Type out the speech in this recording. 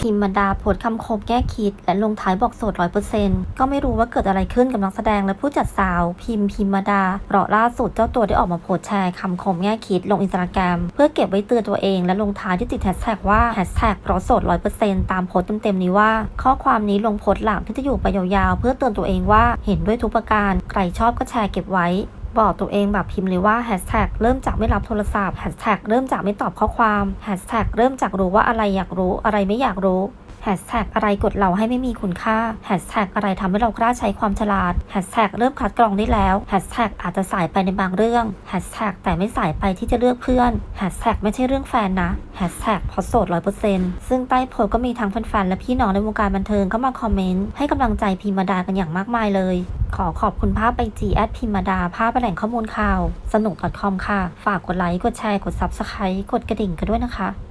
พิมมาดาโพสต์คำคมแก้คิด และลงท้ายบอกโสดร้อยเปอร์เซ็นต์ก็ไม่รู้ว่าเกิดอะไรขึ้นกับนักแสดงและผู้จัดสาว พิมพิมมาดาเพราะล่าสุดเจ้าตัวได้ออกมาโพสต์แชร์คำคมแง่คิดลงอินสตาแกรมเพื่อเก็บไว้เตือนตัวเองและลงท้ายที่ติดแฮชแท็กว่าแฮชแท็กเพราะโสดร้อยเปอร์เซ็นต์ตามโพสต์เต็มๆนี้ว่า ข้อความนี้ลงโพสต์หลังที่จะอยู่ไปยาวๆ เพื่อเตือนตัวเองว่าเห็นด้วยทุกประการใครชอบก็แชร์เก็บไว้ บอกตัวเองแบบพิมพ์เลยว่าแฮชแท็กเริ่มจากไม่รับโทรศัพท์แฮชแท็กเริ่มจากไม่ตอบข้อความแฮชแท็กเริ่มจากรู้ว่าอะไรอยากรู้อะไรไม่อยากรู้แฮชแท็กอะไรกดเราให้ไม่มีคุณค่าแฮชแท็กอะไรทำให้เรากล้าใช้ความฉลาดแฮชแท็กเริ่มคัดกรองได้แล้วแฮชแท็กอาจจะสายไปในบางเรื่องแฮชแท็กแต่ไม่สายไปที่จะเลือกเพื่อนแฮชแท็กไม่ใช่เรื่องแฟนนะแฮชแท็กพอโสดร้อยเปอร์เซ็นต์ซึ่งใต้โพสก็มีทั้งแฟนๆและพี่น้องในวงการบันเทิงเข้ามาคอมเมนต์ให้กำลังใจพิมมาดากันอย่างมากมายเลย ขอขอบคุณภาพไปจีแอดพิมดา ภาพแหล่งข้อมูลข่าว สนุก .com ค่ะ ฝากกดไลค์ กดแชร์ กด Subscribe กดกระดิ่งกันด้วยนะคะ